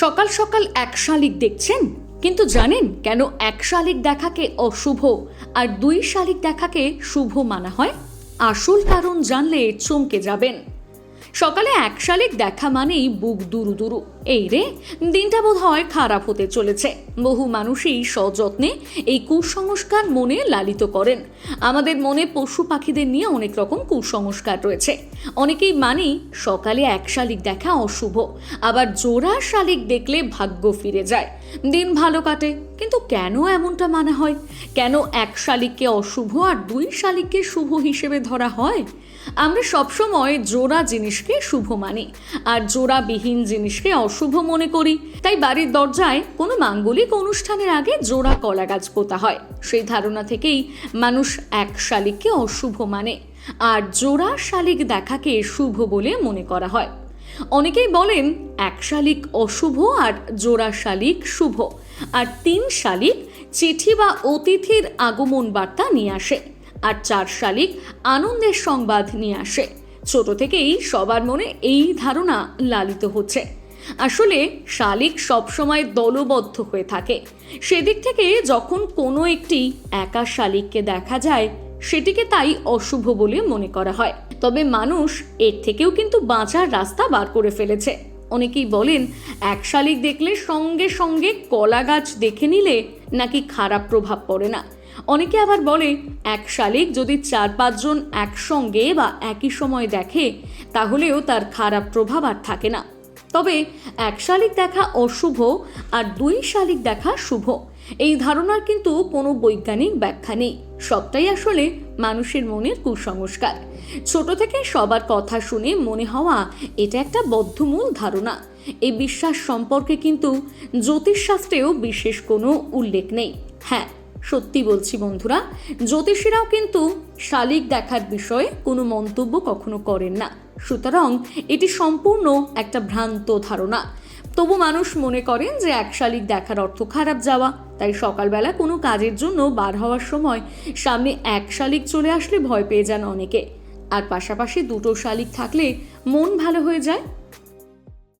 সকাল সকাল এক শালিক দেখছেন? কিন্তু জানেন কেন এক শালিক দেখাকে অশুভ আর দুই শালিক দেখাকে শুভ মানা হয়? আসল কারণ জানলে চমকে যাবেন। সকালে এক শালিক দেখা মানেই বুক দুরু দুরু। এই রে, দিনটা বোধ হয় খারাপ হতে চলেছে। বহু মানুষই সযত্নে এই কুসংস্কার মনে লালিত করেন। আমাদের মনে পশু পাখিদের নিয়ে অনেক রকম কুসংস্কার রয়েছে। অনেকেই মানি সকালে এক শালিক দেখা অশুভ, আবার জোড়া শালিক দেখলে ভাগ্য ফিরে যায়। দিন ভালো কাটে কিন্তু কেন এমনটা মানা হয়? কেন এক শালিককে অশুভ আর দুই শালিককে শুভ হিসেবে ধরা হয়? আমরা সবসময় জোড়া জিনিসকে শুভ মানি, আর জোড়াবিহীন জিনিসকে অশুভ মনে করি। তাই বাড়ির দরজায় কোনো মাঙ্গলিক অনুষ্ঠানের আগে জোড়া কলা গাছ পোতা হয়। সেই ধারণা থেকেই মানুষ এক শালিককে অশুভ মানে আর জোড়া শালিক দেখাকে শুভ বলে মনে করা হয়। অনেকেই বলেন এক শালিক অশুভ আর জোড়া শালিক শুভ। আর তিন শালিক চিঠি বা অতিথির আগমন বার্তা নিয়ে আসে। আর চার শালিক আনন্দের সংবাদ নিয়ে আসে। ছোট থেকেই সবার মনে এই ধারণা লালিত হচ্ছে। আসলে শালিক সবসময় দলবদ্ধ হয়ে থাকে। সেদিক থেকে যখন কোনো একটি একা শালিককে দেখা যায় সেটিকে তাই অশুভ বলে মনে করা হয়। তবে মানুষ এর থেকেও কিন্তু বাঁচার রাস্তা বার করে ফেলেছে। অনেকেই বলেন, এক শালিক দেখলে সঙ্গে সঙ্গে কলা গাছ দেখে নিলে নাকি খারাপ প্রভাব পড়ে না। অনেকে আবার বলে, এক শালিক যদি চার পাঁচজন একসঙ্গে বা একই সময় দেখে, তাহলেও তার খারাপ প্রভাব আর থাকে না। তবে এক শালিক দেখা অশুভ আর দুই শালিক দেখা শুভ। এই ধারণার কিন্তু কোনো বৈজ্ঞানিক ব্যাখ্যা নেই। সবটাই আসলে মানুষের মনের কুসংস্কার। ছোট থেকে সবার কথা শুনে মনে হওয়া এটা একটা বদ্ধমূল ধারণা। এই বিশ্বাস সম্পর্কে কিন্তু জ্যোতিষশাস্ত্রেও বিশেষ কোনো উল্লেখ নেই। হ্যাঁ সত্যি বলছি বন্ধুরা, জ্যোতিষীরাও কিন্তু শালিক দেখার বিষয়ে কোনো মন্তব্য কখনো করেন না। সুতরাং এটি সম্পূর্ণ একটা ভ্রান্ত ধারণা। তবু মানুষ মনে করেন যে এক শালিক দেখার অর্থ খারাপ যাওয়া, তাই সকালবেলা কোনো কাজের জন্য বার হওয়ার সময় সামনে এক শালিক চলে আসলে ভয় পেয়ে যান অনেকে। আর পাশাপাশি দুটো শালিক থাকলে মন ভালো হয়ে যায়